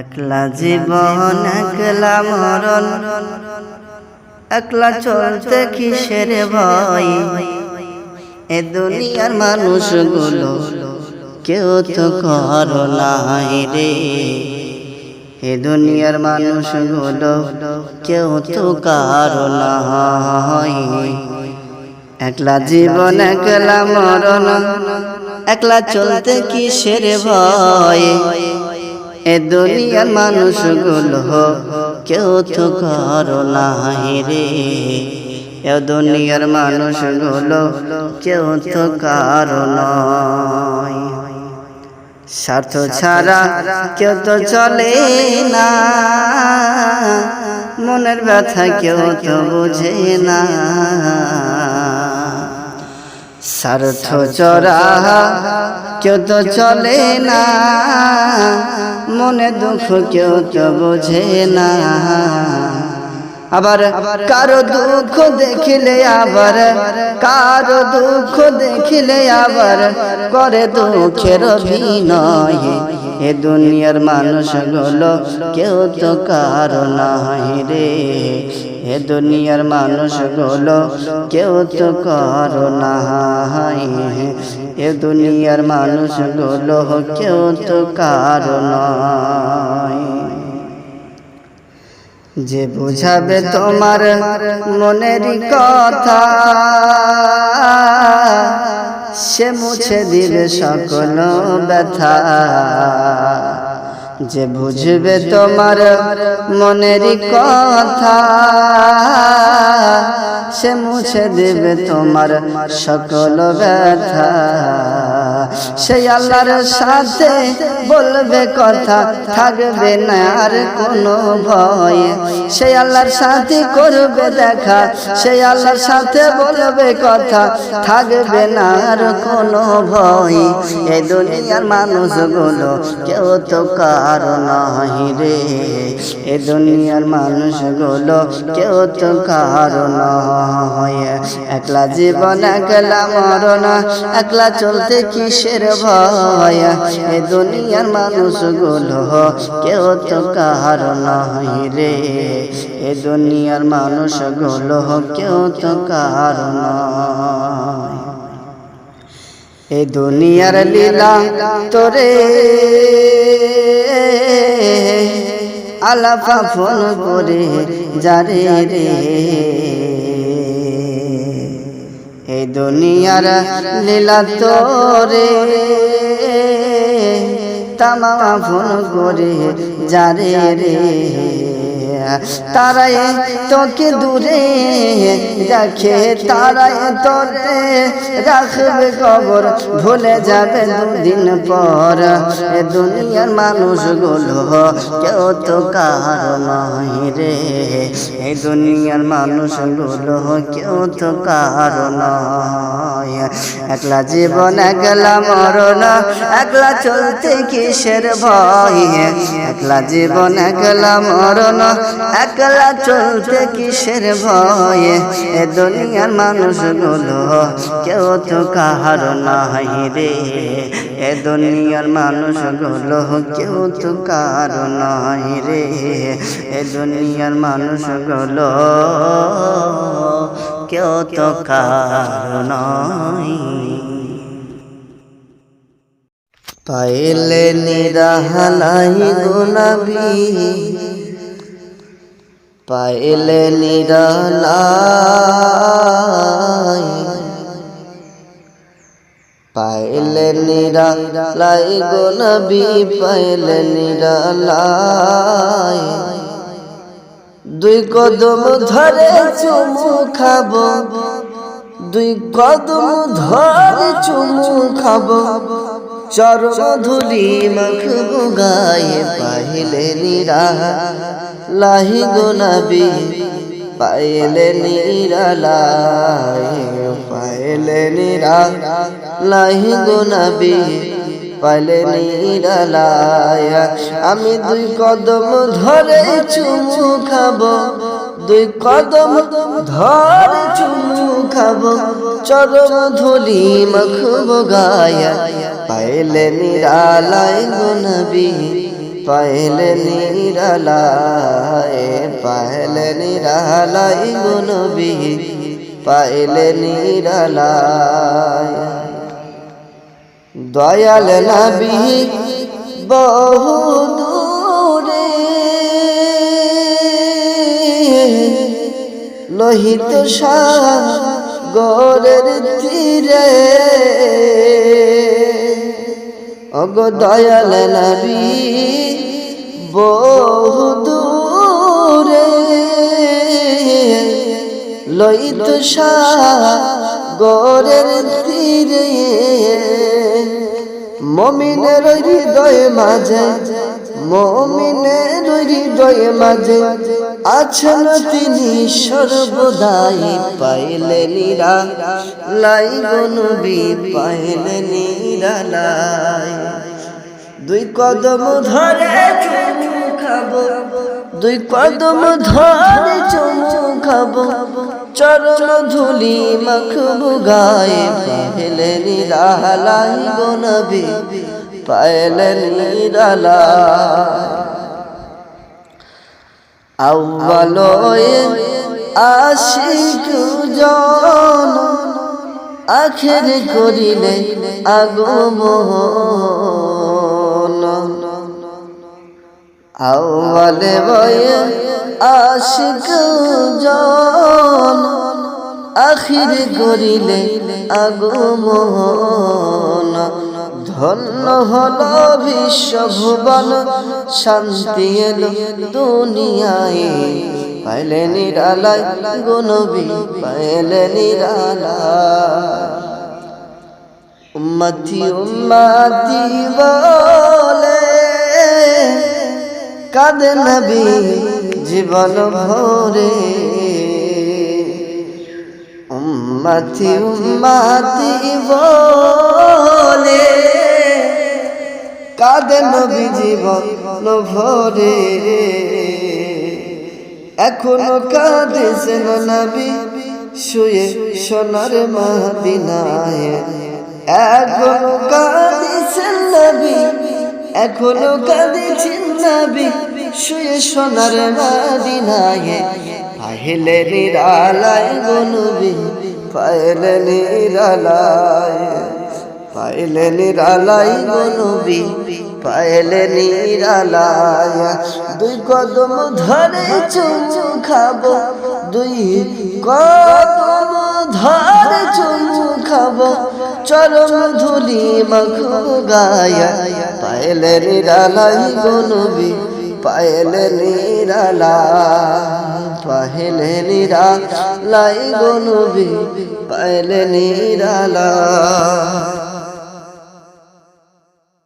একলা জীবন, একলা মরণ, একলা চলতে কিসের ভয়? এ দুনিয়ার মানুষগুলো কেউ তো করো নাই রে। এ দুনিয়ার মানুষগুলো কেউ তো কারও নাই। একলা জীবন, একলা মরণ, একলা চলতে কিসের ভয়? এ দুনিয়ার মানুষগুলো কেউ তো করো নাই রে। এ দুনিয়ার মানুষগুলো কেউ তো কারও স্বার্থ ছাড়া কেউ তো চলে না। মনের ব্যথা কেউ তো বোঝে না। স্বার্থ চরা কেউ তো চলে না। মনে দুঃখ কেউ তো বোঝে না। আবার কারও দুঃখ দেখিলে আবার কারও দুঃখ দেখিলে আবার করে দুঃখের অভিনয়। এ দুনিয়ার মানুষগুলো কেউ তো কারও নাই রে। এ দুনিয়ার মানুষ মানুষগুলো কেউ তো কারও নাই। এ দুনিয়ার মানুষগুলো কেউ তো কারও নয় যে বুঝাবে তোমার মনের কথা সে মুছে দিবে সকল ব্যথা। যে বুঝবে তোমার মনের কথা, সে মুছে দেবে তোমার সকল ব্যথা। সেই আল্লাহর সাথে বলবে কথা, থাকবে না আর কোনো ভয়। সেই আল্লাহর সাথে করবে দেখা, সেই আল্লাহর সাথে বলবে কথা, থাকবে না আর কোনো ভয়। এই দুনিয়ার মানুষগুলো কেউ তো কারও নয় রে। এ দুনিয়ার মানুষগুলো কেউ তো কারও নয় একলা জীবন, একলা মরণ, একলা চলতে কিসের ভয়। এ দুনিয়ার মানুষগুলো কেউ তো কারও নয় রে। এ দুনিয়ার মানুষগুলো কেউ তো নয়। এ দুনিয়ার লীলা তোরে। আলাফা ফোন করে যারে রে। এই দুনিয়ার লীলা তোরে তামা ফোন করে যারে রে। তারাই তোকে দূরে রাখে, তারাই তোরে রাখবে কবর। ভুলে যাবে দুদিন পর এ দুনিয়ার মানুষগুলো, কেউ তো কার রে। এই দুনিয়ার মানুষগুলো, কেউ তো কার একলা জীবন, একলা মরণ, একলা চলতে কিসের ভয়? একলা জীবন, একলা মরণ একলা চলতে কিসের ভয়ে? এ দুনিয়ার মানুষগুলো কেউ তো কাহার নাই রে। এ দুনিয়ার মানুষগুলো কেউ তো কার নাই রে। এ দুনিয়ার মানুষগুলো কেউ তো কার পাইলে নিরাহালাই গোলাবি পাইলে নিরালাই পাইলে নিরালাই গোলাবি পাইলে নিরালাই দুই কদম ধরে চুমু খাব, দুই কদম ধরে চুমু খাব। চরম ধুলি মাখবো গায়ে পাইলে নিরা। লাহি গোনাবি পাইলে নিরালাই পাইলে নিরা। লাহি গোনাবি পাইলে নিরালাই আমি দুই কদম ধরে চুমু খাব, দুই কদম ধরে চুমু খাব। চরম ধুলি মাখবো গায়া পাইলে নিরালাই গো নবী, পাইলে নিরালায় পাইলে নিরালায় গো নবী, পাইলে নিরালায় দয়াল নবী বহু দূরে লোহিত সাগরের তীরে অগ দয়াল নবী বহু দূরে। লইত সাগরের তীরে মমিনের হৃদয় মাঝে মমিনের হৃদয় মাঝে। আছেন তিনি সর্বদাই পাইলে নিরা পাইলে নিরা লাই দুই কদম ধরে খাব, দুই কদম ধরে চুমু খাব চরম ধুলি মাখবু গায়ে পাইলে নিরালাই গনবি পাইলে নিরালাই আউ্বালয়ে আখের করিলে আগমন। আউ্বালে আশিক জন আখির করিলে আগমন। ধন্য হল বিশ্বভুবন, শান্তি এলো দুনিয়ায়। পাইলে নিরালায় গুনবি পাইলে নিরালায়। উম্মতি উম্মতি বলে, কাঁদে নবী জীবন ভরে। উম্মতি উম্মতি বলে কাঁদে নবী জীবন ভরে এখনও কাঁদেছেন নবী শুয়ে সোনার মাদিনায়। এখনও কাঁদেছেন নবী, এখনও কাঁদেছেন নবী শুয়ে সোনার মাদিনায়। পাহিলে নিরালায় গনবী পাইলে নিরালায়। পাইলে নিরালায় গনবী পাইলে নিরালায় দুই কদম ধরে চুমু খাব, দুই কদম ধরে চুমু খাব চরম ধুলি মাখো গায়া। পাইলে নিরালাই গনবি পাইলে নিরালা পাইলে নিরালাই গনবি পাইলে নিরালা